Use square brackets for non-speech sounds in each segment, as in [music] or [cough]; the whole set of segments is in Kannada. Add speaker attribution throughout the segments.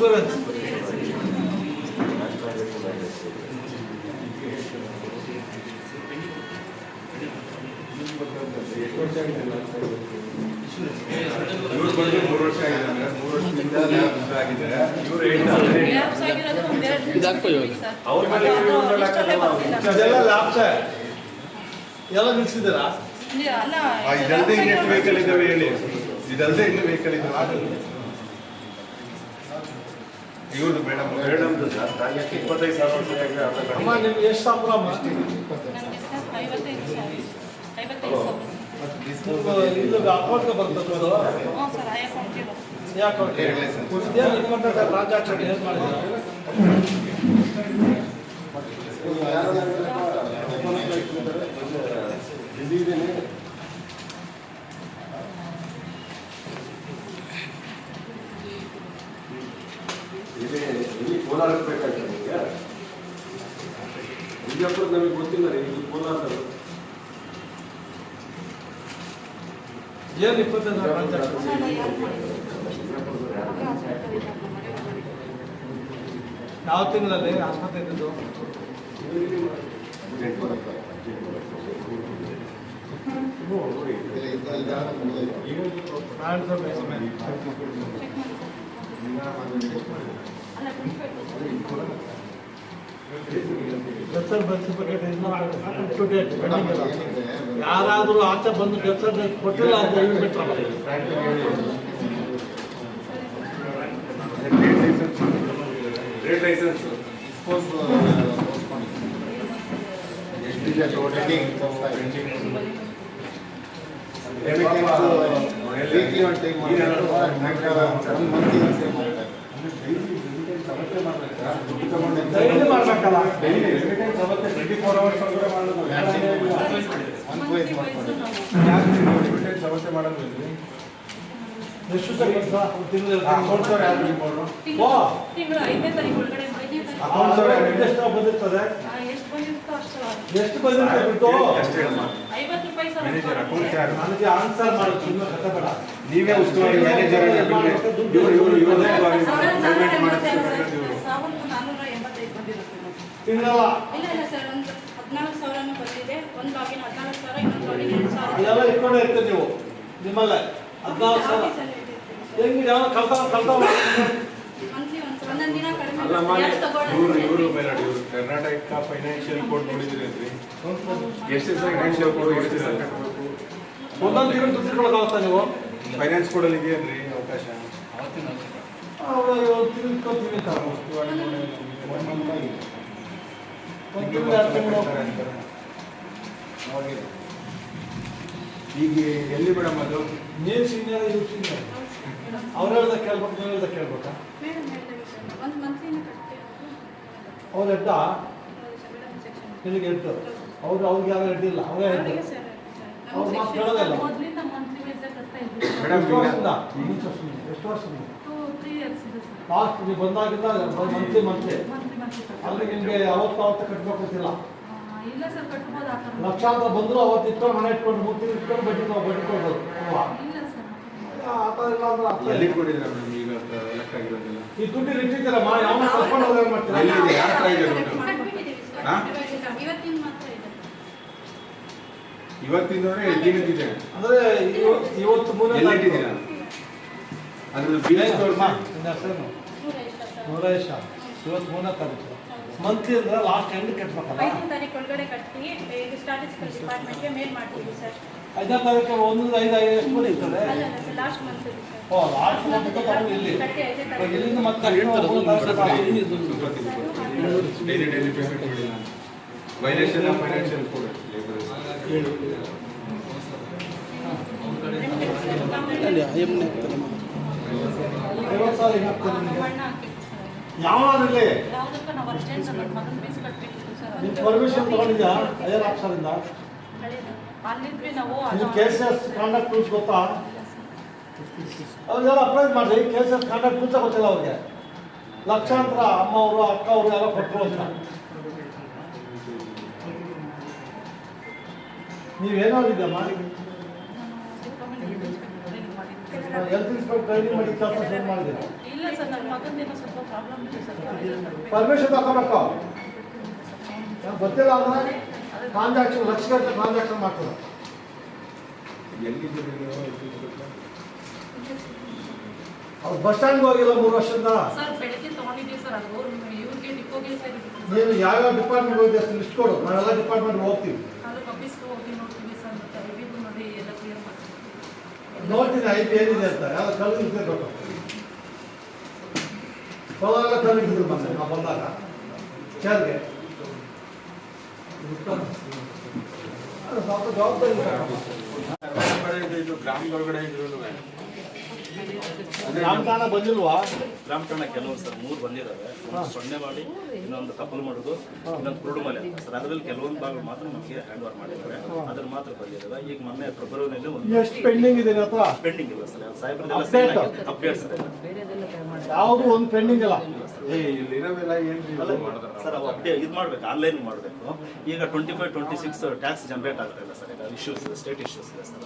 Speaker 1: ಇನ್ಶೂರೆನ್ಸ್
Speaker 2: ಇವ್ರು ಬಂದು ಮೂರು ವರ್ಷ ಆಗಿದೆ. ಅಂದ್ರೆ ಮೂರು ವರ್ಷದಿಂದ ಲ್ಯಾಬ್ಸ್ ಆಗಿದೆ. ಇವ್ರು ಹೇಳ್ತಾರೆ
Speaker 3: ಲ್ಯಾಬ್ಸ್ ಆಗಿರೋದು ಒಂದೆರಡು
Speaker 4: ಇದಾಕೋ ಇವಾಗ.
Speaker 2: ಅವ್ರ ಮೇಲೆ
Speaker 1: ಲ್ಯಾಬ್ಸ ಎಲ್ಲ
Speaker 2: ನಿಲ್ಸಿದಾರ ಇದಲ್ದೆ ಇನ್ನೆಷ್ಟು ವೆಹಿಕಲ್ ಇದಾವೆ ಹೇಳಿ. ಇದಲ್ದೆ ಇನ್ನು ವೆಹಿಕಲ್ ಇದಾವೆ ಇವ್ರದ್ದು ಮೇಡಮ್ ಮೇಡಮ್ದು ಸರ್ ಯಾಕೆ ಇಪ್ಪತ್ತೈದು ಸಾವಿರ ಸರಿಯಾಗಿ ಅರ್ಧ
Speaker 1: ಅಮ್ಮ
Speaker 2: ಕಡಿಮೆ.
Speaker 1: ನಿಮ್ಗೆ ಎಷ್ಟು ಸಂಬಳ ಅಮ್ಮ
Speaker 3: ನನಗೆ ಸರ್ ಐವತ್ತೈದು ಸಾವಿರ. ಐವತ್ತೈದು ಸಾವಿರ
Speaker 1: ನಿಮ್ಗೆ ಇಲ್ಲಿಗೆ ಅಕೌಂಟ್ಗೆ ಬರ್ತದೆ ಅದು?
Speaker 3: ಹ್ಞೂ ಸರ್ ಆ ಅಕೌಂಟಿಗೆ ಬರುತ್ತೆ
Speaker 1: ಯಾಕೆ
Speaker 2: ಹೇಳಿ ಸರ್.
Speaker 1: ಇದೇನು ಇಟ್ಕೊಂಡ್ರೆ ಟ್ರಾನ್ಸಾಕ್ಷನ್ ಏನು ಮಾಡಿದ್ದೀರಾ
Speaker 5: ಇಲ್ಲಿ ಇಲ್ಲಿ ಕೋಲಾರಕ್ಕೆ ಬೇಕಾಗ್ತದೆ ನಿಮಗೆ ವಿಜಯಪುರ ನಮಗೆ ಗೊತ್ತಿಲ್ಲ ರೀ ಇದು ಕೋಲಾರ
Speaker 1: ಏನು ಇಪ್ಪತ್ತೈದು. ಯಾವ ತಿಂಗಳಲ್ಲಿ ಆಸ್ಪತ್ರೆ ಇದ್ದು ನಾರಾಯಣ ಸ್ವಾಮಿ ಹೆಸರು ಮೇಲೆ.
Speaker 3: ಚೆಕ್ ಮಾಡಿ ಅಲ್ಲ ಬಿಟ್ಬಿಟ್ಟು
Speaker 1: death certificate up to date ಯಾರಾದರೂ ಆಚೆ ಬಂದು ಡೆತ್ ಸರ್ಟಿಫಿಕೇಟ್ ಕೊಟ್ಟಿಲ್ಲ ಅಂತ ಹೇಳ್ಬಿಟ್ರಲ್ಲ
Speaker 2: ಟ್ರೇಡ್ ಮಾಡ್ಬೇಕಲ್ಲ.
Speaker 1: ಡೈಲಿ ಮಾಡ್ಬೇಕಲ್ಲ
Speaker 2: ಟ್ವೆಂಟಿ ಫೋರ್ ಅವರ್ಸ್ ಒಳಗಡೆ ಮಾಡೋದು ಸಮಸ್ಯೆ ಮಾಡೋದು
Speaker 1: ಎಷ್ಟು ಸರ್ ತಿಂಗಳು
Speaker 2: ಅಕೌಂಟ್ ಸರ್ ಯಾರು ರಿಪೋರ್ಟು
Speaker 3: ತಿಂಗಳು ತಿಂಗಳು ಐದನೇ ತಾರೀಕು ಒಳಗಡೆ ಐದನೇ ತಾರೀಕು
Speaker 2: ಅಕೌಂಟ್ ಸರ್
Speaker 1: ಎಷ್ಟು ಬಂದಿರ್ತದೆ?
Speaker 3: ಆ, ಎಷ್ಟು ಬಂದಿರುತ್ತೋ
Speaker 1: ಬಿಟ್ಟು
Speaker 3: ಐವತ್ತು ರೂಪಾಯಿ ಸರ್.
Speaker 2: ಮ್ಯಾನೇಜರ್ ಅಕೌಂಟ್ ಯಾರು?
Speaker 1: ನನಗೆ ಆನ್ಸರ್ ಮಾಡೋದು ಸುಮ್ಮನೆ ಬೇಡ.
Speaker 2: ನೀವೇ ಉಸ್ತುವಾರಿ ಮ್ಯಾನೇಜರ್ ಇವರು ಇವರು ಇವರು ಉಸ್ತುವಾರಿ ಪೇಮೆಂಟ್ ಮಾಡಿಸ್ತಾರೆ ಇವರು
Speaker 3: ಸಾವಿರದ ನಾನ್ನೂರ ಎಂಬತ್ತೈದು ಬಂದಿರುತ್ತೆ ನೋಡಿ.
Speaker 1: ತಿಂಗಳಲ್ಲ
Speaker 3: ಇಲ್ಲ ಇಲ್ಲ ಸರ್ ಒಂದು ಹದಿನಾಲ್ಕು ಸಾವಿರನೂ ಬಂದಿದೆ. ಒಂದು ಲಾಗಿನ್ ಹದಿನಾಲ್ಕು ಸಾವಿರ ಇನ್ನೊಂದು ಲಾಗಿನ್ ಎರಡು ಸಾವಿರ.
Speaker 1: ಅದೆಲ್ಲ ಇಟ್ಕೊಂಡೇ ಇರ್ತೀರಿ ನೀವು ನಿಮ್ಮಲ್ಲೇ. ಹದಿನಾಲ್ಕು ಸಾವಿರ. ಹೆಂಗೆ ಯಾವ
Speaker 3: ಮಂತ್ಲಿ ಒಂದು ಒಂದೊಂದು ದಿನ ಕಡಿಮೆ. ಯಾರು?
Speaker 2: ಇವರು ಇವರು ಬೇರೆ ಇವರು ಕರ್ನಾಟಕ ಫೈನಾನ್ಷಿಯಲ್ ಕೋಡ್ ನೋಡಿದ್ರಿ ಅಂದ್ರಿ. ಎಷ್ಟು ಫೈನಾನ್ಷಿಯಲ್ ಕೋಡ್ ಎಷ್ಟು ದಿವಸ ಕಟ್ಟಬೇಕು
Speaker 1: ಒಂದೊಂದು ದಿನ ದುಡ್ಡು ಇಟ್ಕೊಳಕ್ಕಾಗುತ್ತಾ ನೀವು?
Speaker 2: ಫೈನಾನ್ಸ್ ಕೋಡಲ್ಲಿ ಇದೆಯೇನ್ರಿ ಅವಕಾಶ?
Speaker 1: ಅವತ್ತಿನ ಇಟ್ಕೊತೀವಿ ಅಂತ
Speaker 2: ಈಗ ಎಲ್ಲಿ ಮೇಡಮ್ ಅದು?
Speaker 1: ನೀವು ಸೀನಿಯರ್ ಇವ್ರು ಸೀನಿಯರ್ ಅವ್ರು ಹೇಳ್ದ ಕೇಳ್ಬೇಕು ನೀವು ಹೇಳ್ದ ಕೇಳ್ಬೇಕಾ? ಅವ್ರ
Speaker 3: ಸೆಕ್ಷನ್
Speaker 1: ನಿನಗೆ ಹೆಡ್ಡು ಅವ್ರು ಅವ್ರಿಗೆ ಯಾರು ಹೆಡ್ ಇಲ್ಲ ಅವರೇ
Speaker 3: ಸರ್
Speaker 1: ಅವ್ರ ಮಾತು ಕೇಳೋದಿಲ್ಲ?
Speaker 2: ಮೇಡಮ್
Speaker 1: ಎಷ್ಟು ವರ್ಷದಿಂದ? ಲಾಸ್ಟ್ ನೀವು ಬಂದಾಗಿಂದ ಮಂತ್ಲಿ ಮಂತ್ಲಿ ಅಲ್ಲಿ ನಿಮಗೆ ಯಾವತ್ತು ಅವತ್ತು ಕಟ್ಬೇಕು ಅಂತಿಲ್ಲ ಲಕ್ಷಾಂತರ ಬಂದ್ರು ಅವತ್ತು ಇಟ್ಕೊಂಡು ಮನೆ ಇಟ್ಕೊಂಡು ಮೂರು ತಿಂಗಳು ಇಟ್ಕೊಂಡು ಬಡ್ಡಿ ನಾವು ಬಡ್ಡಿ ಕೊಡ್ಬೋದು ಅಲ್ವಾ?
Speaker 3: ಇಲ್ಲ ಸರ್
Speaker 1: ಆ ಥರ ಇಲ್ಲ. ಅಂದ್ರೆ ಅರ್ಥ
Speaker 2: ಎಲ್ಲಿ ಈಗ ಆಗಿರೋದಿಲ್ಲ.
Speaker 1: ಈ ದುಡ್ಡು ಇಟ್ಟಿದ್ದೀರಮ್ಮ ಯಾವ ಕರ್ಕೊಂಡು ಹೋದ್ರೆ ಮಾಡ್ತೀರಾ?
Speaker 2: ಎಲ್ಲಿದೆ? ಯಾರ್ ಹತ್ರ ಇದೆ ದುಡ್ಡು?
Speaker 3: ಕಟ್ಬಿಟ್ಟಿದ್ದೀವಿ ಸರ್
Speaker 2: ಹಾ?
Speaker 3: ಇವತ್ತಿನ ಮಾತ್ರ ಇದೆ.
Speaker 2: ಇವತ್ತಿಂದವರೆ ಎಷ್ಟು ದಿನದಿದೆ
Speaker 1: ಅಂದ್ರೆ ಇವತ್ತು ಇವತ್ತು ಮೂರನೇ
Speaker 2: ಎಲ್ಲಿ ಇಟ್ಟಿದ್ದೀರಾ ಅದ್ರದ್ದು ಬಿಲ್? ತೋರಿಸಿ
Speaker 1: ಹೆಸರೇನು? ಇವತ್ತು ಮೂರನೇ ತಾರೀಕು. ಮಂತ್ಲಿ ಅಂದ್ರೆ ಲಾಸ್ಟ್ ಎಂಡ್ ಕಟ್ಬೇಕಲ್ಲ?
Speaker 3: ಐದನೇ ತಾರೀಕು ಒಳಗಡೆ ಕಟ್ಟಿ ಇದು ಸ್ಟಾಟಿಸ್ಟಿಕಲ್ ಡಿಪಾರ್ಟ್ಮೆಂಟ್ಗೆ ಮೇಲ್ ಮಾಡ್ತೀವಿ ಸರ್.
Speaker 1: ಐದನೇ ತಾರೀಕು ಒಂದು ಐದು ಐದು ಎಷ್ಟು ಇರ್ತದೆ?
Speaker 3: ಲಾಸ್ಟ್ ಮಂತ್ ಇದೆ ಸರ್.
Speaker 1: ಓ ಲಾಸ್ಟ್ ಮಂತ್ ತಗೊಂಡು ಇಲ್ಲಿ. ಇಲ್ಲಿಂದ ಮತ್ತೆ
Speaker 2: ಡೈಲಿ ಡೈಲಿ ಪೇಮೆಂಟ್ ಮಾಡಿಲ್ಲ ವೈಲೇಷನ್ ಆಫ್ ಫೈನಾನ್ಷಿಯಲ್ ಕೋಡ್
Speaker 4: ಅಲ್ಲಿ ಎಮ್ಮೆ ಆಗ್ತದಮ್ಮ
Speaker 1: ಐವತ್ತು ಸಾವಿರ ಹಿಂಗೆ ಹಾಕ್ತಾರೆ ನಿಮಗೆ
Speaker 3: ಮಣ್ಣು ಹಾಕಿತ್ತು ಸರ್
Speaker 1: ಯಾವನಿರಲಿ
Speaker 3: ಯಾವುದಕ್ಕೂ ನಾವು ಅರ್ಜೆಂಟ್
Speaker 1: ನಿಮ್ಮ ಪರ್ಮಿಷನ್ ತಗೊಂಡಿದ್ಯಾ? ಐಆರ್ ಆಫೀಸರಿಂದ?
Speaker 3: ಹಳೇದು ಅಲ್ಲಿದ್ವಿ ನಾವು
Speaker 1: ಇದು
Speaker 3: ಅದು
Speaker 1: K C S conduct rules ಗೊತ್ತಾ? ಅವ್ರಿಗೆಲ್ಲ ಅಪ್ಲೈ ಮಾಡಿ K C S conduct rules ಗೊತ್ತಿಲ್ಲ ಅವ್ರಿಗೆ. ಲಕ್ಷಾಂತರ ಅಮ್ಮ ಅವರು ಅಕ್ಕ ಅವರು ಎಲ್ಲ ಕೊಟ್ಟರು ಅಂತ. ಇದ್ದ
Speaker 3: ಡಿಪ್ಲೊಮಾ
Speaker 1: ಹೆಲ್ತ್ ಇನ್ಸ್ಪೆಕ್ಟರ್ ಟ್ರೈನಿಂಗ್ ಮಾಡಿ ಕೆಲಸ ಶುರು ಮಾಡಿದ್ದೀನಿ
Speaker 3: ಇಲ್ಲ ಸರ್ ನನ್ನ ಮಗಂದೇನೋ ಸ್ವಲ್ಪ ಪ್ರಾಬ್ಲಮ್ ಇದೆ ಸರ್
Speaker 1: ಪರ್ಮಿಷನ್ ತಗೋಬೇಕು ಗೊತ್ತಿಲ್ಲ ಅಂದ್ರೆ ಟ್ರಾನ್ಸಾಕ್ಷನ್ ಲಕ್ಷ ಟ್ರಾನ್ಸಾಕ್ಷನ್ ಮಾಡ್ತಾರೆ ಅವ್ರು ಬಸ್ ಸ್ಟ್ಯಾಂಡ್ಗೆ ಹೋಗಿಲ್ಲ ಮೂರು ವರ್ಷದಿಂದ ನೀನು ಯಾವ್ಯಾವ ಡಿಪಾರ್ಟ್ಮೆಂಟ್ ಹೋಗಿದೆ ಲಿಸ್ಟ್ ಕೊಡು ನಾವೆಲ್ಲ ಡಿಪಾರ್ಟ್ಮೆಂಟ್ ಹೋಗ್ತೀವಿ
Speaker 3: ಅದು ಆಫೀಸ್ಗೆ ಹೋಗಿ ನೋಡ್ತೀವಿ ಸರ್ ಮತ್ತೆ ರಿವ್ಯೂ ನೋಡಿ ಎಲ್ಲ ಕ್ಲಿಯರ್
Speaker 1: ನೋಡ್ತೀನಿ ಐ ಪಿ ಏನಿದೆ ಅಂತ. ಯಾವ್ದು ಕಳುಹಿಸಿದ್ರೆ ಇರ್ಬೇಕು ಹೋದಾಗ ಕಳುಹಿಸಿದ್ರು ಬಂದೆ ನಾವು ಬಂದಾಗ. ಚೇರ್ಗೆ ಸ್ವಲ್ಪ ಜವಾಬ್ದಾರಿ
Speaker 2: ಗ್ರಾಮದೊಳಗಡೆ ಇದ್ರು
Speaker 1: ರಾಮಕಾನ ಬಂದಿಲ್ವಾ?
Speaker 6: ಠಾಣ ಕೆಲವು ಸರ್ ಮೂರು ಬಂದಿದ್ದಾವೆ ಒಂದು ಸೊನ್ನೆ ಮಾಡಿ ಇನ್ನೊಂದು ಕಪಲ್ ಮಾಡೋದು ಇನ್ನೊಂದು ಕುರುಡುಮಲೆ ಸರ್ ಅದರಲ್ಲಿ ಕೆಲವೊಂದು ಭಾಗ ಮಾತ್ರ ನಮಗೆ ಹ್ಯಾಂಡ್ ಓವರ್ ಮಾಡಿದ್ದಾರೆ ಅದ್ರ ಮಾತ್ರ ಬಂದಿದ್ದಾವೆ ಈಗ ಮೊನ್ನೆ ಫೆಬ್ರವರಿಯಲ್ಲಿ ಒಂದು
Speaker 1: ಎಷ್ಟು ಪೆಂಡಿಂಗ್ ಇದೆ ಅಥವಾ
Speaker 6: ಪೆಂಡಿಂಗ್ ಇಲ್ಲ ಸರ್. ಸಾಹೇಬ್ರದೆಲ್ಲ. ಅಪ್ಡೇಟ್ ಸರ್
Speaker 1: ಯಾವುದು ಒಂದು ಪೆಂಡಿಂಗ್ ಇಲ್ಲ
Speaker 2: ಏನ್
Speaker 6: ಅಲ್ಲ ಸರ್ ಅವು ಅಪ್ಡೇಟ್ ಇದು ಮಾಡ್ಬೇಕು. ಆನ್ಲೈನ್ ಮಾಡಬೇಕು. ಈಗ twenty five twenty six tax generate ಆಗ್ತಾ ಇಲ್ಲ ಸರ್. ಈಗ ಇಶ್ಯೂಸ್ ಸ್ಟೇಟ್ ಇಶ್ಯೂಸ್ ಇದೆ ಸರ್.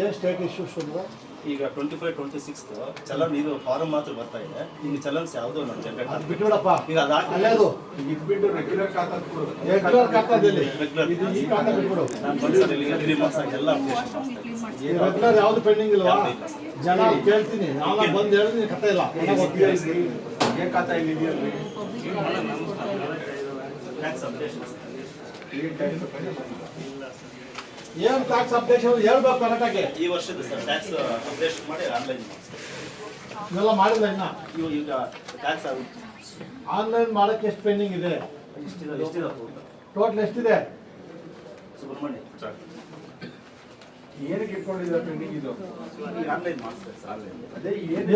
Speaker 1: ಏನು ಸ್ಟೇಟ್ ಇಶ್ಯೂಸ್ ಅಂದ್ರೆ?
Speaker 6: ಈಗ twenty five twenty six challan ಇದು ಫಾರಂ ಮಾತ್ರ ಬರ್ತಾ ಇದೆ. ಈಗ ಚಲನ್ಸ್ ಯಾವುದೋ ನಮ್ಮ ಜನರೇಟ್
Speaker 1: ಅದು
Speaker 6: ಆಗ್ತಿಲ್ಲ
Speaker 1: ಬಿಟ್ಬಿಡಪ್ಪ
Speaker 6: ಈಗ ಅದಾಗಿ
Speaker 1: ಅಲ್ಲೇ ಅದು.
Speaker 2: ಇದ್ಬಿಟ್ಟು ರೆಗ್ಯುಲರ್ ಖಾತಾ ಕೊಡೋದು
Speaker 1: ರೆಗ್ಯುಲರ್ ಖಾತಾದಲ್ಲಿ
Speaker 6: Regular.
Speaker 1: ಇದು ಈ ಖಾತಾ ಬಿಟ್ಬಿಡು
Speaker 6: ನಾನು ಬಂದ್ಸರ್ ಇಲ್ಲಿ ತ್ರೀ ಮಂತ್ಸ್ ಆಗಿ ಎಲ್ಲ ಅಪ್ಡೇಷನ್ ಮಾಡ್ತಾ ಇದ್ದೀನಿ
Speaker 1: ಈ ರೆಗ್ಯುಲರ್ ಯಾವ್ದು ಪೆಂಡಿಂಗ್ ಇಲ್ವಾ. ಜನ ಕೇಳ್ತೀನಿ. ನಾನು ಬಂದು ಹೇಳಿದ್ರೆ ಕತೆ ಇಲ್ಲ.
Speaker 2: ಏನ್ ಖಾತಾ ಇಲ್ಲಿ
Speaker 6: ಟ್ಯಾಕ್ಸ್
Speaker 2: ಏನ್ ಟ್ಯಾಕ್ಸ್
Speaker 1: ಅಪ್ಡೇಷನ್ ಹೇಳ್ಬೇಕು ಕರೆಕ್ಟಾಗಿ.
Speaker 6: ಈ ವರ್ಷದ ಸರ್ ಟ್ಯಾಕ್ಸ್ ಅಪ್ಡೇಷನ್ ಮಾಡಿ ಆನ್ಲೈನ್ ಇವೆಲ್ಲ
Speaker 1: ಇದೆಲ್ಲ ಮಾಡಿಲ್ಲ ಇನ್ನ?
Speaker 6: ಇವು ಈಗ ಟ್ಯಾಕ್ಸ್
Speaker 1: ಆನ್ಲೈನ್ ಮಾಡಕ್ಕೆ ಎಷ್ಟು ಪೆಂಡಿಂಗ್ ಇದೆ?
Speaker 6: ಇಷ್ಟಿದೆ ಎಷ್ಟಿದೆ?
Speaker 1: ಟೋಟಲ್ ಎಷ್ಟಿದೆ
Speaker 6: ಸುಬ್ರಹ್ಮಣ್ಯ
Speaker 2: ಏನಕ್ಕೆ ಇಟ್ಕೊಂಡಿದ್ದೀರಾ ಪೆಂಡಿಂಗ್ ಇದು?
Speaker 6: ಆನ್ಲೈನ್ ಮಾಡ್ತಾರೆ ಸರ್ ಆನ್ಲೈನ್
Speaker 2: ಅದೇ ಏನ್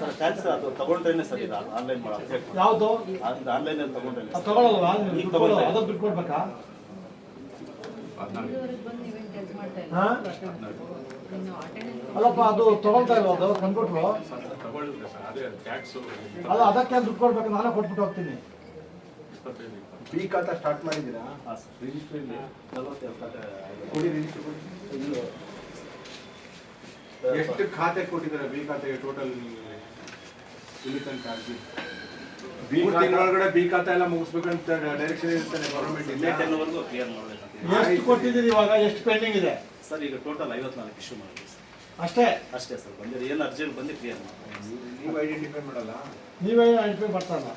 Speaker 6: ಸರ್ ಟ್ಯಾಕ್ಸ್ ಅದು ತಗೊಂಡ್ರೇನೆ ಸರ್ ಇದು ಆನ್ಲೈನ್ ಮಾಡಿ
Speaker 1: ಯಾವುದು?
Speaker 6: ಆನ್ಲೈನ್ ಅಲ್ಲಿ
Speaker 1: ತಗೊಂಡ್ರೆ ನೀವು
Speaker 6: ಈಗ
Speaker 1: ಬಿಟ್ಕೊಡು,
Speaker 6: ತಗೊಳ್ತಾ
Speaker 1: ಬಿಟ್ಕೊಡ್ಬೇಕಾ ಅಲ್ಲಪ್ಪ ಅದು ತಗೊಳ್ತಾ ಇಲ್ವಾ ಅದು? ಕಂಪ್ಯೂಟ್ರು
Speaker 2: ಅಲ್ಲ ಸರ್. ಅದೇ ಟ್ಯಾಕ್ಸ್
Speaker 1: ಅದು ಅದಕ್ಕೆ ದುಡ್ಡು ಕೊಡ್ಬೇಕು ನಾನೇ ಕೊಟ್ಬಿಟ್ಟು ಹೋಗ್ತೀನಿ.
Speaker 2: ಬಿ ಖಾತಾ ಸ್ಟಾರ್ಟ್ ಮಾಡಿದ್ದೀರಾ. ಕೊಡಿ ರಿಜಿಸ್ಟರ್ ಕೊಡಿ. ಎಷ್ಟು ಖಾತೆ ಕೊಟ್ಟಿದ್ದಾರೆ ಬಿ ಖಾತೆಗೆ ಟೋಟಲ್ ಇಲ್ಲಿ ತನಕ ಬಿ ತಿಂಗಳೊಳಗಡೆ ಬಿ ಖಾತೆ ಎಲ್ಲ ಮುಗಿಸ್ಬೇಕಂತ ಡೈರೆಕ್ಷನ್ ಇರ್ತಾನೆ ಗೌರ್ಮೆಂಟ್
Speaker 6: ಮೇ
Speaker 2: ಇಂದ
Speaker 6: ಟೆನ್ ವರೆಗೂ ಕ್ಲಿಯರ್ ಮಾಡಬೇಕು
Speaker 1: ಎಷ್ಟು ಕೊಟ್ಟಿದ್ದೀರಿ ಇವಾಗ? ಎಷ್ಟು ಪೆಂಡಿಂಗ್ ಇದೆ?
Speaker 6: ಸರ್ ಈಗ ಟೋಟಲ್ ಐವತ್ನಾಲ್ಕು ಇಶ್ಯೂ ಮಾಡಿದ್ವಿ
Speaker 1: ಅಷ್ಟೇ?
Speaker 6: ಅಷ್ಟೇ ಸರ್ ಬಂದಿರಿ ಏನು ಅರ್ಜೆಂಟ್ ಬಂದು ಕ್ಲಿಯರ್ ಮಾಡ್ತೀವಿ
Speaker 2: ನೀವು ಐಡೆಂಟಿಫೈ ಮಾಡಲ್ಲ?
Speaker 1: ನೀವೇ ಐಡೆಂಟಿಫೈ ಮಾಡ್ತಾರಲ್ಲ.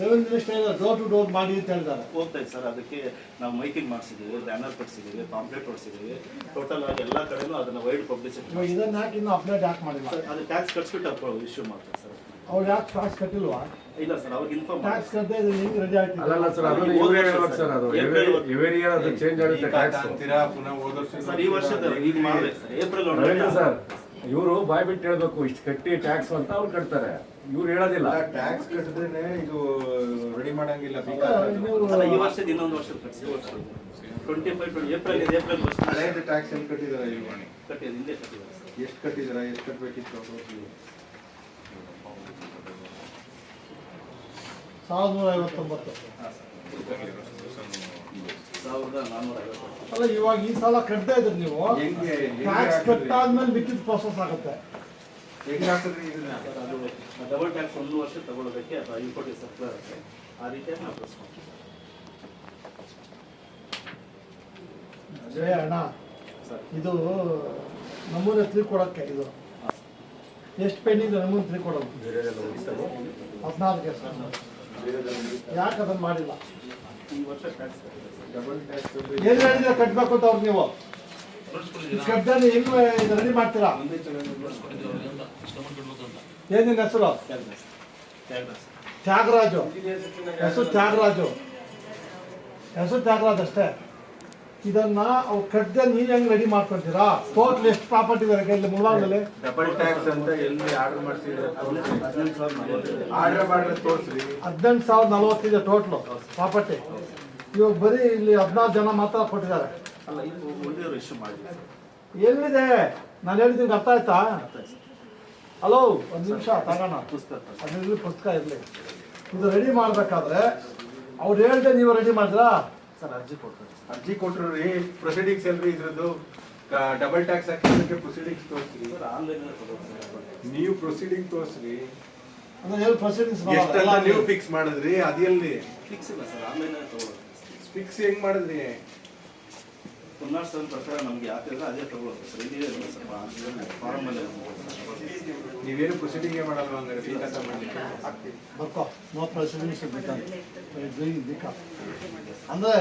Speaker 1: Revenue minister door to door ಮಾಡಿ ಅಂತ ಹೇಳ್ತಾರೆ
Speaker 6: ಹೋಗ್ತಾ ಸರ್ ಅದಕ್ಕೆ ನಾವು ಮೈಕಿಂಗ್ ಮಾಡಿಸಿದ್ದೀವಿ ಬ್ಯಾನರ್ ಕಟ್ಸಿದ್ದೀವಿ ಪಾಂಪ್ಲೆಟ್ ಹೊಡಿಸಿದ್ದೀವಿ ಟೋಟಲ್ ಆಗಿ ಎಲ್ಲ ಕಡೆನೂ ಅದನ್ನ ವೈಡ್ ಪಬ್ಲಿಸಿಟಿ
Speaker 1: ಇದನ್ನ ಹಾಕಿ ಇನ್ನೂ ಅಪ್ಡೇಟ್ ಯಾಕೆ ಮಾಡಿಲ್ಲ?
Speaker 6: ಅದು ಟ್ಯಾಕ್ಸ್ ಕಟ್ಸ್ಬಿಟ್ಟು ಇಶ್ಯೂ ಮಾಡ್ತಾರೆ ಸರ್.
Speaker 1: ಅವ್ರು ಯಾಕೆ ಟ್ಯಾಕ್ಸ್ ಕಟ್ಟಿಲ್ವಾ?
Speaker 6: ಇಲ್ಲ ಸರ್ ಅವಾಗ ಇನ್ಫಾರ್ಮ್
Speaker 1: ಟ್ಯಾಕ್ಸ್ ಕಟ್ಟದೆ ಇದು ಹೆಂಗೆ ರೆಡಿ ಆಗ್ತಿದೆ
Speaker 7: ಅಲ್ಲಲ್ಲ ಸರ್ ಅದನ್ನು ಇವರೇ ಹೇಳ್ಬೇಕು ಸರ್ ಅದು. ಇವರಿ ಇಯರ್ ಅದು ಚೇಂಜ್ ಆಗುತ್ತೆ ಟ್ಯಾಕ್ಸ್
Speaker 2: ಅಂತೀರಾ ಪುನಃ ಹೋದ ವರ್ಷ
Speaker 6: ಸರ್ ಈ ವರ್ಷದ ಈಗ ಮಾಡ್ಬೇಕು ಸರ್ ಏಪ್ರಿಲ್
Speaker 7: ರವೀಂದ್ರ ಸರ್ ಇವರು ಬಾಯ್ ಬಿಟ್ಟು ಹೇಳ್ಬೇಕು ಇಷ್ಟು ಕಟ್ಟಿ ಟ್ಯಾಕ್ಸ್ ಅಂತ ಅವ್ರು ಕಟ್ತಾರೆ. ಇವ್ರು ಹೇಳೋದಿಲ್ಲ.
Speaker 2: ಟ್ಯಾಕ್ಸ್ ಕಟ್ಟಿದ್ರೆ ಇದು ರೆಡಿ ಮಾಡಂಗಿಲ್ಲ
Speaker 6: ಅಲ್ಲ ಈ ವರ್ಷದ ಇನ್ನೊಂದು ವರ್ಷದ ಕಟ್ಸಿ ಟ್ವೆಂಟಿ ಫೈವ್ ಏಪ್ರಿಲ್ ಇದೆ ಏಪ್ರಿಲ್ ವರ್ಷ
Speaker 2: ಟ್ಯಾಕ್ಸ್ ಎಲ್ಲಿ ಕಟ್ಟಿದಾರೆ ಇವಾಗ
Speaker 6: ಕಟ್ಟಿದ್ದು ಹಿಂದೆ ಕಟ್ಟಿದ್ದಾರೆ ಸರ್
Speaker 2: ಎಷ್ಟು ಕಟ್ಟಿದಾರ ಎಷ್ಟು ಕಟ್ಟಬೇಕಿತ್ತು
Speaker 1: ಸಾವಿರದ ನೂರ ಐವತ್ತೊಂಬತ್ತು
Speaker 6: ಸಾವಿರದ ನಾನ್ನೂರ ಐವತ್ತು
Speaker 1: ಅಲ್ಲ ಇವಾಗ ಈ ಸಲ ಕಟ್ತಾ ಇದ್ರಿ ನೀವು. ಟ್ಯಾಕ್ಸ್ ಕಟ್ಟಾದ್ಮೇಲೆ ಮಿಕ್ಕಿದ ಪ್ರೊಸೆಸ್ ಆಗುತ್ತೆ.
Speaker 6: ಡಬಲ್ ಟ್ಯಾಕ್ಸ್ ಒಂದು ವರ್ಷ ತಗೊಳ್ಳೋದಕ್ಕೆ ಅಥವಾ ಐದು ಕೋಟಿ ಸರ್ಕ್ಯುಲರ್ ಇರುತ್ತೆ ಆ ರೀತಿಯಾಗಿ ನಾವು
Speaker 1: ಅಣ್ಣ
Speaker 6: ಸರ್.
Speaker 1: ಇದು ನಮೂನೆ ತ್ರೀ ಕೊಡಕ್ಕೆ ಇದು ಎಷ್ಟು ಪೆಂಡಿಂಗ್ ನಮೂನೆ ತಿಳ್ಕೊಡೋದು ಕೊಡೋದು ಹದಿನಾಲ್ಕು ಯಾಕೆ ಅದನ್ನ ಮಾಡಿಲ್ಲ?
Speaker 6: ಈ ವರ್ಷ ಟ್ಯಾಕ್ಸ್
Speaker 2: ಡಬಲ್ ಟ್ಯಾಕ್ಸ್
Speaker 1: ಏನ್ ಹೇಳಿದ್ರೆ ಕಟ್ಬೇಕು ಅಂತ ಅವ್ರು ನೀವು? ಕಟ್ಟಾನೆ ಹೆಂಗ್ ಇದು ರೆಡಿ ಮಾಡ್ತೀರಾ? ಏನಿನ ಹೆಸರು? ತ್ಯಾಗರಾಜು. ಹೆಸರು ತ್ಯಾಗರಾಜು. ಹೆಸರು ತ್ಯಾಗರಾಜ್ ಅಷ್ಟೇ. ಇದನ್ನ ಅವ್ರು ಕಟ್ಟದೆ ನೀನ್ ಹೆಂಗ್ ರೆಡಿ ಮಾಡ್ಕೊಂತೀರಾ? ಟೋಟಲ್ ಎಷ್ಟು ಪ್ರಾಪರ್ಟಿ ಇದೆ ಇಲ್ಲಿ
Speaker 2: ಡಬಲ್ ಟ್ಯಾಕ್ಸ್ ಅಂತ ಎಲ್ಲಿ ಆರ್ಡರ್ ಮಾಡಿಸಿದ್ರೆ?
Speaker 6: ಹದಿನೆಂಟು ಸಾವಿರದ
Speaker 2: ಆರ್ಡರ್ ಮಾಡಿದ್ರೆ ತೋರಿಸ್ರಿ.
Speaker 1: ಹದಿನೆಂಟು ಸಾವಿರದ ನಲವತ್ತಿದೆ ಟೋಟ್ಲು ಪ್ರಾಪರ್ಟಿ ಇವಾಗ ಬರೀ ಇಲ್ಲಿ ಹದಿನಾರು ಜನ ಮಾತ್ರ ಕೊಟ್ಟಿದ್ದಾರೆ.
Speaker 6: ಅಲ್ಲ ಇದು ಒಳ್ಳೆಯವರು ಇಶ್ಯೂ ಮಾಡಿದ್ವಿ
Speaker 1: ಎಲ್ಲಿದೆ? ನಾನು ಹೇಳಿದ್ದೀನಿ ಅರ್ಥ ಆಯ್ತಾ? ಹಲೋ ಒಂದು ನಿಮಿಷ ತಗೋಣ.
Speaker 6: ಪುಸ್ತಕ
Speaker 1: ಅದಿರಲಿ ಪುಸ್ತಕ ಇರಲಿ. ಇದು ರೆಡಿ ಮಾಡಬೇಕಾದ್ರೆ ಅವ್ರು ಹೇಳ್ದೆ ನೀವು ರೆಡಿ ಮಾಡಿದ್ರಾ
Speaker 6: ಸರ್ ಅರ್ಜಿ ಕೊಟ್ಟರು
Speaker 2: ಅರ್ಜಿ ಕೊಟ್ರು ರೀ ಪ್ರೊಸೀಡಿಂಗ್ಸ್ ಎಲ್ರಿ ಇದ್ರದ್ದು? ಡಬಲ್ ಟ್ಯಾಕ್ಸ್ ಹಾಕಿದ್ರೆ ಪ್ರೊಸೀಡಿಂಗ್ಸ್ ತೋರಿಸ್ರಿ ನೀವು ಪ್ರೊಸೀಡಿಂಗ್ ತೋರಿಸ್ರಿ.
Speaker 1: ಅಂದ್ರೆ ಏನು ಪ್ರೊಸೀಡಿಂಗ್ಸ್
Speaker 2: ಎಷ್ಟೆಲ್ಲ ನೀವು ಫಿಕ್ಸ್ ಮಾಡಿದ್ರಿ? ಅದೆಲ್ಲಿ
Speaker 6: ಫಿಕ್ಸ್ ಇಲ್ಲ ಸರ್ ಆನ್ಲೈನ್
Speaker 2: ಫಿಕ್ಸ್ ಹೆಂಗ್ ಮಾಡಿದ್ರಿ?
Speaker 6: ಪುನರ್ ಸರ್ ಪ್ರಕಾರ ನಮ್ಗೆ ಯಾಕೆ ಅದೇ ತಗೊಳ್ಳೋದು ಸರ್. ಇದೇ ಸ್ವಲ್ಪ ಫಾರಮಲ್ಲಿ
Speaker 2: ನೀವೇನು ಪ್ರೊಸೀಡಿಂಗ್ ಮಾಡಲ್ವಾ ಹಂಗಾರೆ? ಬಿ ಮಾಡಲಿಕ್ಕೆ
Speaker 1: ಬರ್ಕೋ ನೋ ಪ್ರೊಸೀಡಿಂಗ್ಸ್ ಡೂಯಿಂಗ್ ಬಿಕ? ಅಂದ್ರೆ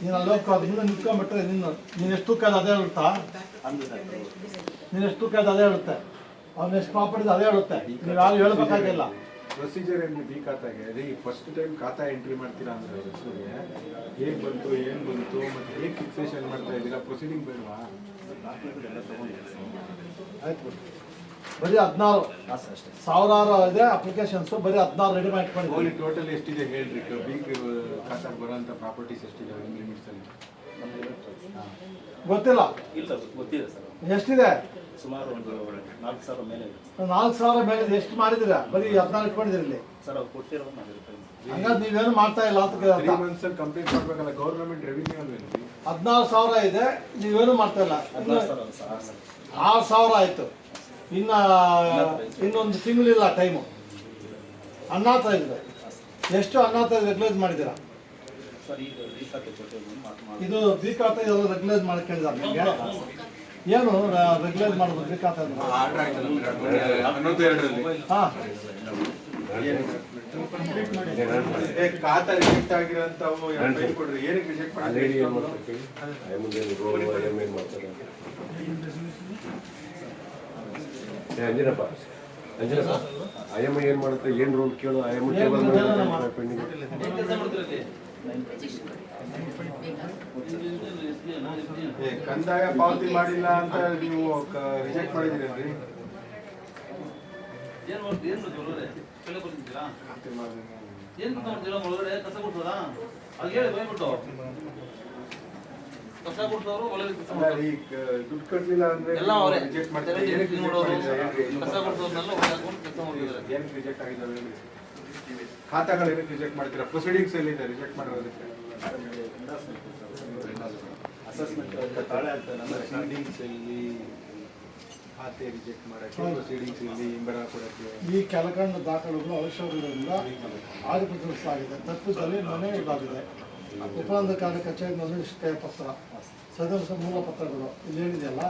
Speaker 1: ನೀನು ಅಲ್ಲಿ ಹೋಗ್ಕೋ ಹಿಂದೆ ನಿಂತ್ಕೊಂಡ್ಬಿಟ್ರೆ ನಿನ್ನ ನೀನು ಎಷ್ಟು ತೂಕ ಅದೇ ಹೇಳುತ್ತಾ ನೀನ್ ಎಷ್ಟು ತೂಕ ಅದೇ ಹೇಳುತ್ತೆ ಅವ್ನ ಎಷ್ಟು ಪ್ರಾಪರ್ಟಿ ಅದೇ ಹೇಳುತ್ತೆ ನೀವು ಯಾರು ಹೇಳ್ಬೇಕಾಗಿಲ್ಲ.
Speaker 2: ಪ್ರೊಸೀಜರ್ ಏನು ಬಿ ಖಾತಾಗೆ? ರೀ ಫಸ್ಟ್ ಟೈಮ್ ಖಾತಾ ಎಂಟ್ರಿ ಮಾಡ್ತೀರಾ ಅಂದ್ರೆ ಹೇಗೆ ಬಂತು ಏನು ಬಂತು ಮತ್ತೆ ಹೇಗೆ ಫಿಕ್ಸೇಷನ್ ಮಾಡ್ತಾ ಇದ್ದೀರಾ ಪ್ರೊಸೀಡಿಂಗ್ ಬೇಡವಾ?
Speaker 1: ಆಯ್ತು. ಬರೀ ಹದಿನಾರು ಸಾವಿರಾರು ಇದೆ ಅಪ್ಲಿಕೇಶನ್ಸ್ ಬರೀ ಹದಿನಾರು ರೆಡಿ ಮಾಡಿ
Speaker 2: ಟೋಟಲ್ ಎಷ್ಟಿದೆ ಹೇಳ್ರಿ ಬಿ ಖಾತಾಗೆ ಬರೋಂಥ ಪ್ರಾಪರ್ಟೀಸ್ ಎಷ್ಟಿದೆ ಲಿಮಿಟ್ಸ್ ಅಲ್ಲಿ?
Speaker 6: ನಮಗೆ
Speaker 1: ಗೊತ್ತಿಲ್ಲ.
Speaker 6: ಇಲ್ಲ ಗೊತ್ತಿದೆ ಸರ್.
Speaker 1: ಎಷ್ಟಿದೆ?
Speaker 6: ಸುಮಾರು ಒಂದು ನಾಲ್ಕು ಸಾವಿರ ಮೇಲೆ ಇದೆ.
Speaker 1: ನಾಲ್ಕು ಸಾವಿರ ಮೇಲೆ ಎಷ್ಟು ಮಾಡಿದಿರ ಬರೀ ಹದಿನಾರು ಇಟ್ಕೊಂಡಿದ್ದೀರಿ ಇಲ್ಲಿ.
Speaker 6: ಸರ್ ಅವ್ರು
Speaker 1: ನೀವೇನು ಮಾಡ್ತಾ ಇಲ್ಲ ಅಂತ
Speaker 2: ಕಂಪ್ಲೀಟ್ ಮಾಡ್ಬೇಕಲ್ಲ ಗೌರ್ಮೆಂಟ್ ರೆವಿನ್ಯೂ
Speaker 1: ಹದಿನಾರು ಸಾವಿರ ಇದೆ. ನೀವೇನು ಮಾಡ್ತಾ ಇಲ್ಲ. ಇನ್ನು
Speaker 6: ಹದಿನಾರು ಸಾವಿರ ಸರ್ ಸರ್
Speaker 1: ಆರು ಸಾವಿರ ಆಯ್ತು. ಇನ್ನ ಇನ್ನೊಂದು ತಿಂಗಳಿಲ್ಲ ಟೈಮು ಅನ್ನಾತ ಇದೆ. ಎಷ್ಟು ಅನ್ನಾತ ರೆಗ್ಯುಲೈಸ್ ಮಾಡಿದ್ದೀರಾ? ಇದು ಬಿ ಖಾತೆ ಎಲ್ಲ ರೆಗ್ಯುಲೈಸ್ ಮಾಡ್ಕೊಂಡಿದ್ದಾರೆ ನಿಮಗೆ? ಏನು ರೆಗ್ಯುಲೈಸ್ ಮಾಡೋದು ಬಿ ಖಾತೆ ಹಾಂ.
Speaker 2: ಏ, ಖಾತಾ ರಿಜೆಕ್ಟ್ ಆಗಿರೋಂಥವು ಕೊಡ್ರಿ? ಏನಕ್ಕೆ ರಿಜೆಕ್ಟ್ [laughs]
Speaker 5: ಏನು
Speaker 2: ಮಾಡಿದ್ರಿ
Speaker 5: ಮಾಡ್ತಾರೆ ಮುಂದೆ ರೋಲ್ ಎಂ ಏನು ಮಾಡ್ತಾರೆ ಏ ಅಂಜನಪ್ಪ. ಅಂಜನಪ್ಪ ಅಯ್ಯಮ್ಮ ಏನು ಮಾಡುತ್ತೆ? ಏನು ರೂಲ್ ಕೇಳು?
Speaker 1: ಏನ್
Speaker 5: ಟೇಬಲ್? ಪೆಂಡಿಂಗ್
Speaker 2: ಏ, ಕಂದಾಯ ಪಾವತಿ ಮಾಡಿಲ್ಲ ಅಂತ ನೀವು ರಿಜೆಕ್ಟ್ ಮಾಡಿದ್ದೀರಿ
Speaker 8: ಏನ್
Speaker 2: ದುಡ್ಡು ಕಟ್ಟಲಿಲ್ಲ ಅಂದ್ರೆ
Speaker 8: ಎಲ್ಲ ಅವರೇ.
Speaker 2: ರಿಜೆಕ್ಟ್ ಮಾಡ್ತಾರೆ? ಏನಕ್ಕೆ.
Speaker 8: ಕಸ ಕೆಲಸ
Speaker 2: ಏನಕ್ಕೆ ರಿಜೆಕ್ಟ್ ಆಗಿದ್ದಾವೆ ಖಾತಾಗಳು ಏನಕ್ಕೆ ರಿಜೆಕ್ಟ್ ಮಾಡ್ತೀರಾ? ಪ್ರೊಸೀಡಿಂಗ್ಸ್ ಎಲ್ಲಿದೆ ರಿಜೆಕ್ಟ್ ಮಾಡಿರೋದಕ್ಕೆ
Speaker 6: ಅಸೆಸ್ಮೆಂಟ್ ತಾಳೆ ಆಗ್ತದೆ ನಮ್ಮ
Speaker 2: ಪ್ರೊಸೀಡಿಂಗ್ಸ್ ಎಲ್ಲಿ ಖಾತೆ ರಿಜೆಕ್ಟ್ ಮಾಡಕ್ಕೆ ಪ್ರೊಸೀಡಿಂಗ್ಸ್ ಇಲ್ಲಿ ಕೊಡಕ್ಕೆ.
Speaker 1: ಈ ಕೆಳಕಂಡ ದಾಖಲೆಗಳು ಅವಶ್ಯವಿರೋದ್ರಿಂದ ಆಗಿದೆ ತಪ್ಪಿದಲ್ಲಿ ಮನೆ ಇದಾಗಿದೆ. ಉಪನಂದಕಾರಿ ಕಚೇರಿ ಇಷ್ಟು ಕೈ ಪತ್ರ ಸದಸ್ಯ ಮೂಲ ಪತ್ರಗಳು ಇಲ್ಲಿ ಏನಿದೆಯಲ್ಲ?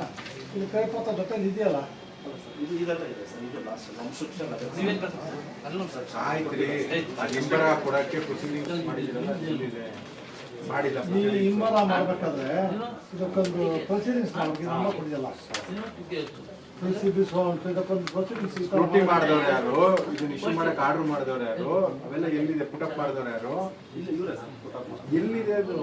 Speaker 1: ಇಲ್ಲಿ ಕೈ ಪತ್ರ. ಜೊತೆ ಇದೆಯಲ್ಲ
Speaker 2: ಕೊಡಕ್ಕೆ ಮಾಡಿಲ್ಲ
Speaker 1: ನೀವು ಮಾಡಬೇಕಾದ್ರೆ ಇದಕ್ಕೊಂದು ಪ್ರೊಸೀಡಿಂಗ್ಸ್ ಮಾಡಬೇಕು.
Speaker 2: ಮಾಡಿದವ್ರು ಯಾರು? ಇದನ್ನ ಇಶ್ಯೂ ಮಾಡಕ್ ಆರ್ಡರ್ ಮಾಡಿದವ್ರು ಯಾರು? ಅವೆಲ್ಲ ಎಲ್ಲಿದೆ? ಪುಟಪ್ ಮಾಡಿದವ್ರು ಯಾರು? ಎಲ್ಲಿದೆ ಅದು?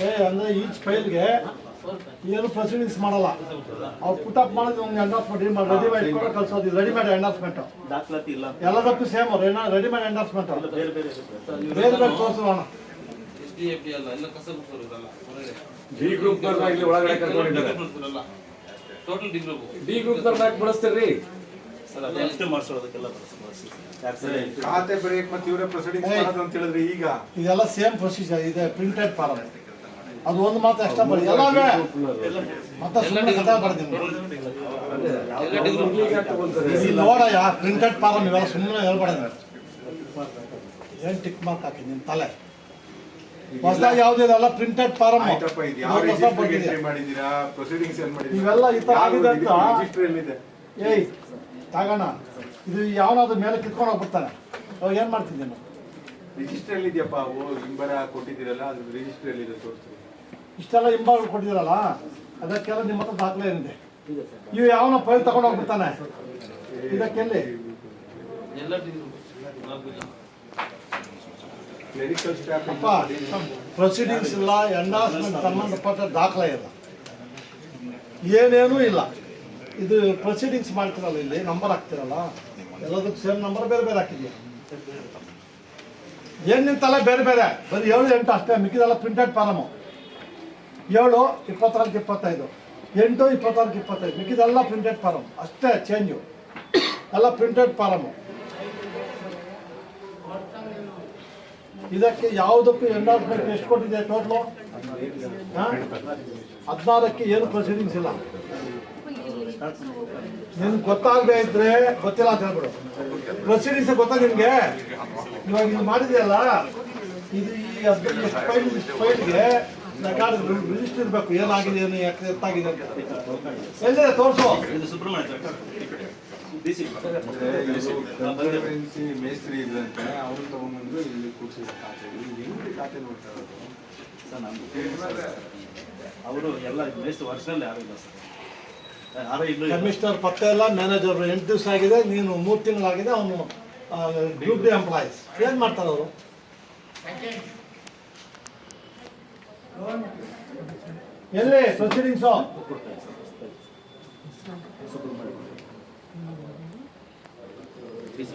Speaker 1: ಏ ಅಂದ್ರೆ ಈಚ್ ಫೈಲ್ಗೆ ಏನು ಪ್ರೊಸೀಡಿಂಗ್ಸ್ ಮಾಡಲ್ಲ. ಅವ್ರು ಪುಟಪ್ ಮಾಡೋದು ಒಂದು ಎಂಡಾರ್ಸ್ಮೆಂಟ್ ಏನು ಮಾಡಿ ರೆಡಿ ಮಾಡಿ ಕಳ್ಸೋದು ರೆಡಿ ಮಾಡಿ ಎಂಡಾರ್ಸ್ಮೆಂಟ್
Speaker 6: ದಾಖಲಾತಿ ಇಲ್ಲ.
Speaker 1: ಎಲ್ಲದಕ್ಕೂ ಸೇಮ್ ರೆಡಿ ಮಾಡಿ ಎಂಡಾರ್ಸ್ಮೆಂಟ್
Speaker 6: ಎಲ್ಲ ಬೇರೆ ಬೇರೆ
Speaker 1: ತೋರಿಸೋಣ
Speaker 8: ಎಸ್ ಡಿ
Speaker 7: ಇಲ್ಲಿ ಒಳಗಡೆ ಕರ್ಕೊಂಡಿದ್ದಾರೆ?
Speaker 8: ಟೋಟಲ್ ಡಿ ಗ್ರೂಪ್
Speaker 7: ಡಿ ಬಳಸ್ತೀರಿ
Speaker 2: ಖಾತೆ ಬ್ರೇಕ್ ಮತ್ತೆ ಇವರೇ ಪ್ರೊಸೀಡಿಂಗ್ಸ್ ಮಾಡೋದು ಅಂತ ಹೇಳಿದ್ರೆ ಈಗ
Speaker 1: ಇದೆಲ್ಲ ಸೇಮ್ ಪ್ರೊಸೀಜರ್ ಇದೆ ಪ್ರಿಂಟೆಡ್ ಫಾರಂ ಅದು ಒಂದು ಮಾತು ಅಷ್ಟೇ ಬರೀ ಎಲ್ಲ ಮತ್ತೆ ಸುಮ್ಮನೆ ಕಥೆ ಬರ್ತೀನಿ ನೋಡಯ್ಯ ಪ್ರಿಂಟೆಡ್ ಫಾರಂ ಇವೆಲ್ಲ ಸುಮ್ಮನೆ ಹೇಳ್ಬೇಡ ಏನ್ ಟಿಕ್ ಮಾರ್ಕ್ ಹಾಕಿ ನಿನ್ ತಲೆ? ಹೊಸದಾಗಿ ಯಾವ್ದು ಇದೆಲ್ಲ ಪ್ರಿಂಟೆಡ್
Speaker 2: ಫಾರಂ
Speaker 1: ಇವೆಲ್ಲ ಈ ತರ ಆಗಿದೆ ಅಂತ
Speaker 2: ಎಲ್ಲಿದೆ?
Speaker 1: ಏಯ್ ತಗೋಣ ಇದು ಯಾವನಾದ್ರು ಮೇಲೆ ಕಿತ್ಕೊಂಡು ಹೋಗ್ಬಿಡ್ತಾನೆ. ಅವಾಗ ಏನು ಮಾಡ್ತಿದ್ದೆ ನಾನು?
Speaker 2: ರಿಜಿಸ್ಟರ್ ಎಲ್ಲಿದೆಯಪ್ಪ ಓ ಹಿಂಬರ ಕೊಟ್ಟಿದ್ದೀರಲ್ಲ ಅದು ರಿಜಿಸ್ಟರ್ ಇದೆ
Speaker 1: ಇಷ್ಟೆಲ್ಲ ಹಿಂಬಾಗ ಕೊಟ್ಟಿದ್ದೀರಲ್ಲ ಅದಕ್ಕೆಲ್ಲ ನಿಮ್ಮ ಹತ್ರ ದಾಖಲೆ ಏನಿದೆ? ಇವು ಯಾವನ ಫೈಲ್ ತಗೊಂಡು ಹೋಗ್ಬಿಡ್ತಾನೆ. ಇದಕ್ಕೆಲ್ಲಿ?
Speaker 2: ಕ್ಲರಿಕಲ್ ಸ್ಟಾಫ್
Speaker 1: ಅಪ್ಪ ಪ್ರೊಸೀಡಿಂಗ್ಸ್ ಇಲ್ಲ ಎಂಡಾಸ್ಮೆಂಟ್ ಸಂಬಂಧಪಟ್ಟ ದಾಖಲೆ ಇಲ್ಲ. ಏನೇನೂ ಇಲ್ಲ. ಇದು ಪ್ರೊಸೀಡಿಂಗ್ಸ್ ಮಾಡ್ತಿರಲ್ಲ ಇಲ್ಲಿ? ನಂಬರ್ ಹಾಕ್ತಿರಲ್ಲ? ಎಲ್ಲದಕ್ಕೂ ಸೇಮ್ ನಂಬರ್ ಬೇರೆ ಬೇರೆ ಹಾಕಿದ್ಯಾ ಏನು ನಿಂತಲ್ಲ ಬೇರೆ ಬೇರೆ? ಬರೀ ಏಳು ಎಂಟು ಅಷ್ಟೇ, ಮಿಕ್ಕಿದೆಲ್ಲ ಪ್ರಿಂಟೆಡ್ ಫಾರಮು ಏಳು ಇಪ್ಪತ್ನಾಲ್ಕು ಇಪ್ಪತ್ತೈದು. ಎಂಟು ಇಪ್ಪತ್ನಾಲ್ಕು ಇಪ್ಪತ್ತೈದು. ಮಿಕ್ಕಿದೆಲ್ಲ ಪ್ರಿಂಟೆಡ್ ಫಾರಮ್ ಅಷ್ಟೇ ಚೇಂಜು ಎಲ್ಲ ಪ್ರಿಂಟೆಡ್ ಫಾರಮು ಇದಕ್ಕೆ ಯಾವುದಕ್ಕೂ ಎಂಡಾರ್ಸ್ಮೆಂಟ್ ಎಷ್ಟು ಕೊಟ್ಟಿದೆ ಟೋಟ್ಲು ಹದಿನಾರಕ್ಕೆ ಏನು ಪ್ರೊಸೀಡಿಂಗ್ಸ್ ಇಲ್ಲ. ನಿನ್ಗೆ ಗೊತ್ತಾಗದೆ ಇದ್ರೆ ಗೊತ್ತಿಲ್ಲ ಅಂತ ಹೇಳ್ಬಿಡು. ಪ್ರೊಸೀಡಿಂಗ್ಸ್ ಗೊತ್ತಾ ನಿಮ್ಗೆ ಇವಾಗ ಇದು ಮಾಡಿದೆಯಲ್ಲ ಇದು ಈ ಫೈಲ್ಗೆ ರಿಜಿಸ್ಟರ್ ಇರಬೇಕು. ಏನಾಗಿದೆ ಏನು ಯಾಕೆ ಎತ್ತಾಗಿದೆ ಅಂತ ಎಲ್ಲಿದೆ ತೋರಿಸು.
Speaker 6: ಇದು ಸುಬ್ರಹ್ಮಣ್ಯ
Speaker 2: ಮೇಸ್ತ್ರಿ ಇದ್ರಂತೆ ಅವ್ರು ತಗೊಂಡ್ಬಂದು ಇಲ್ಲಿ ಕೂರ್ಸಿದ ಖಾತೆ. ಇಲ್ಲಿ ಹೆಂಗ್ ಖಾತೆ ನೋಡ್ತಾ ಇರೋದು?
Speaker 6: ಸರ್ ಅವರು ಎಲ್ಲ ಬೇಸ್ಟ್ ವರ್ಷದಲ್ಲಿ ಯಾರು ಇಲ್ಲ ಸರ್ ಇಲ್ಲ.
Speaker 1: ಕಮಿಷನರ್ ಪತ್ತೆ ಇಲ್ಲ. ಮ್ಯಾನೇಜರ್ ಎಂಟು ದಿವಸ ಆಗಿದೆ, ನೀನು ಮೂರು ತಿಂಗಳಾಗಿದೆ, ಅವನು ಗ್ರೂಪ್ ಡಿ ಎಂಪ್ಲಾಯೀಸ್ ಏನು ಮಾಡ್ತಾರೆ ಅವರು? ಎಲ್ಲಿ ಪ್ರೊಸೀಡಿಂಗ್ಸು
Speaker 6: ಸಿ